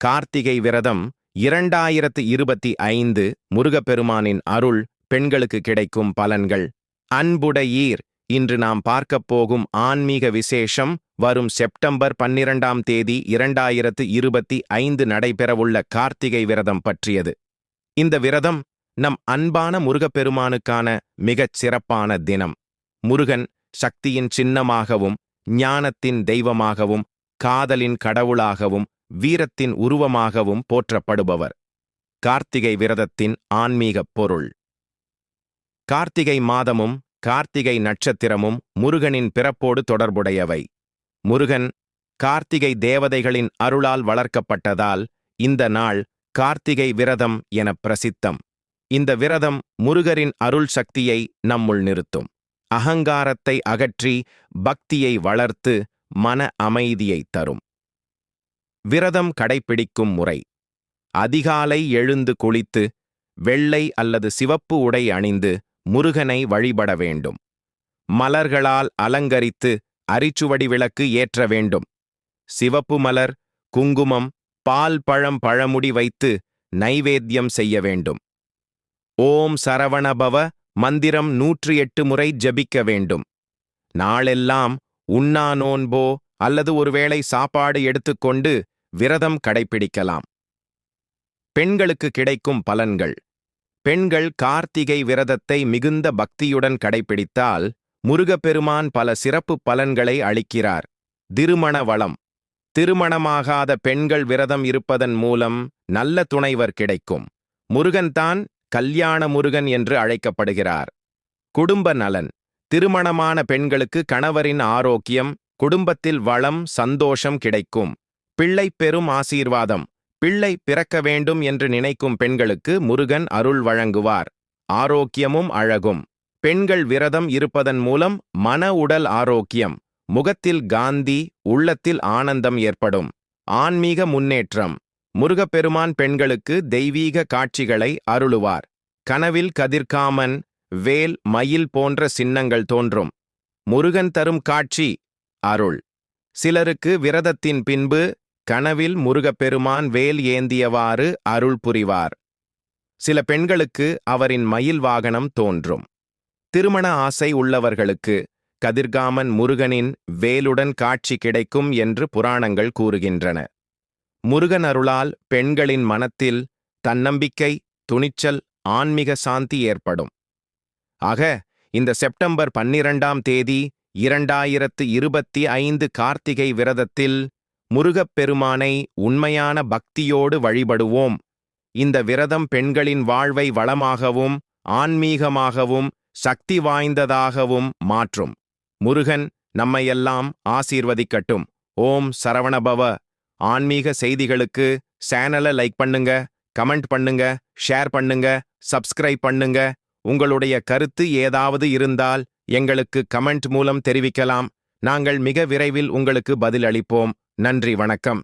கார்த்திகை விரதம் இரண்டாயிரத்து இருபத்தி ஐந்து முருகப்பெருமானின் அருள் பெண்களுக்கு கிடைக்கும் பலன்கள். அன்புடையீர் இன்று நாம் பார்க்கப் போகும் ஆன்மீக விசேஷம் வரும் செப்டம்பர் பன்னிரண்டாம் தேதி இரண்டாயிரத்து இருபத்தி ஐந்து நடைபெறவுள்ள கார்த்திகை விரதம் பற்றியது. இந்த விரதம் நம் அன்பான முருகப்பெருமானுக்கான மிகச் சிறப்பான தினம். முருகன் சக்தியின் சின்னமாகவும் ஞானத்தின் தெய்வமாகவும் காதலின் கடவுளாகவும் வீரத்தின் உருவமாகவும் போற்றப்படுபவர். கார்த்திகை விரதத்தின் ஆன்மீகப் பொருள். கார்த்திகை மாதமும் கார்த்திகை நட்சத்திரமும் முருகனின் பிறப்போடு தொடர்புடையவை. முருகன் கார்த்திகை தேவதைகளின் அருளால் வளர்க்கப்பட்டதால் இந்த நாள் கார்த்திகை விரதம் என பிரசித்தம். இந்த விரதம் முருகரின் அருள் சக்தியை நம்முள் நிறுத்தும். அகங்காரத்தை அகற்றி பக்தியை வளர்த்து மன அமைதியை தரும். விரதம் கடைப்பிடிக்கும் முறை. அதிகாலை எழுந்து குளித்து வெள்ளை அல்லது சிவப்பு உடை அணிந்து முருகனை வழிபட வேண்டும். மலர்களால் அலங்கரித்து அரிச்சுவடி விளக்கு ஏற்ற வேண்டும். சிவப்பு மலர் குங்குமம் பால் பழம் பழமுடி வைத்து நைவேத்தியம் செய்ய வேண்டும். ஓம் சரவணபவ மந்திரம் நூற்றி எட்டு முறை ஜபிக்க வேண்டும். நாளெல்லாம் உண்ணா நோன்போ அல்லது ஒருவேளை சாப்பாடு எடுத்துக்கொண்டு விரதம் கடைப்பிடிக்கலாம். பெண்களுக்கு கிடைக்கும் பலன்கள். பெண்கள் கார்த்திகை விரதத்தை மிகுந்த பக்தியுடன் கடைப்பிடித்தால் முருகப்பெருமான் பல சிறப்பு பலன்களை அளிக்கிறார். திருமண வளம். திருமணமாகாத பெண்கள் விரதம் இருப்பதன் மூலம் நல்ல துணைவர் கிடைக்கும். முருகன்தான் கல்யாண முருகன் என்று அழைக்கப்படுகிறார். குடும்ப நலன். திருமணமான பெண்களுக்கு கணவரின் ஆரோக்கியம் குடும்பத்தில் வளம் சந்தோஷம் கிடைக்கும். பிள்ளை பெரும் ஆசீர்வாதம். பிள்ளை பிறக்க வேண்டும் என்று நினைக்கும் பெண்களுக்கு முருகன் அருள் வழங்குவார். ஆரோக்கியமும் அழகும். பெண்கள் விரதம் இருப்பதன் மூலம் மன உடல் ஆரோக்கியம். முகத்தில் காந்தி உள்ளத்தில் ஆனந்தம் ஏற்படும். ஆன்மீக முன்னேற்றம். முருகப்பெருமான் பெண்களுக்கு தெய்வீக காட்சிகளை அருளுவார். கனவில் கதிர்காமன் வேல் மயில் போன்ற சின்னங்கள் தோன்றும். முருகன் தரும் காட்சி அருள். சிலருக்கு விரதத்தின் பின்பு கனவில் முருகப்பெருமான் வேல் ஏந்தியவாறு அருள் புரிவார். சில பெண்களுக்கு அவரின் மயில் வாகனம் தோன்றும். திருமண ஆசை உள்ளவர்களுக்கு கதிர்காமன் முருகனின் வேலுடன் காட்சி கிடைக்கும் என்று புராணங்கள் கூறுகின்றன. முருகன் அருளால் பெண்களின் மனத்தில் தன்னம்பிக்கை துணிச்சல் ஆன்மீக சாந்தி ஏற்படும். ஆக இந்த செப்டம்பர் பன்னிரண்டாம் தேதி இரண்டாயிரத்து இருபத்தி ஐந்து கார்த்திகை விரதத்தில் முருகப்பெருமானை உண்மையான பக்தியோடு வழிபடுவோம். இந்த விரதம் பெண்களின் வாழ்வை வளமாகவும் ஆன்மீகமாகவும் சக்தி வாய்ந்ததாகவும் மாற்றும். முருகன் நம்மையெல்லாம் ஆசீர்வதிக்கட்டும். ஓம் சரவணபவ. ஆன்மீக செய்திகளுக்கு சேனலை லைக் பண்ணுங்க கமெண்ட் பண்ணுங்க ஷேர் பண்ணுங்க சப்ஸ்கிரைப் பண்ணுங்க. உங்களுடைய கருத்து ஏதாவது இருந்தால் எங்களுக்கு கமெண்ட் மூலம் தெரிவிக்கலாம். நாங்கள் மிக விரைவில் உங்களுக்கு பதில் அளிப்போம் நன்றி வணக்கம்.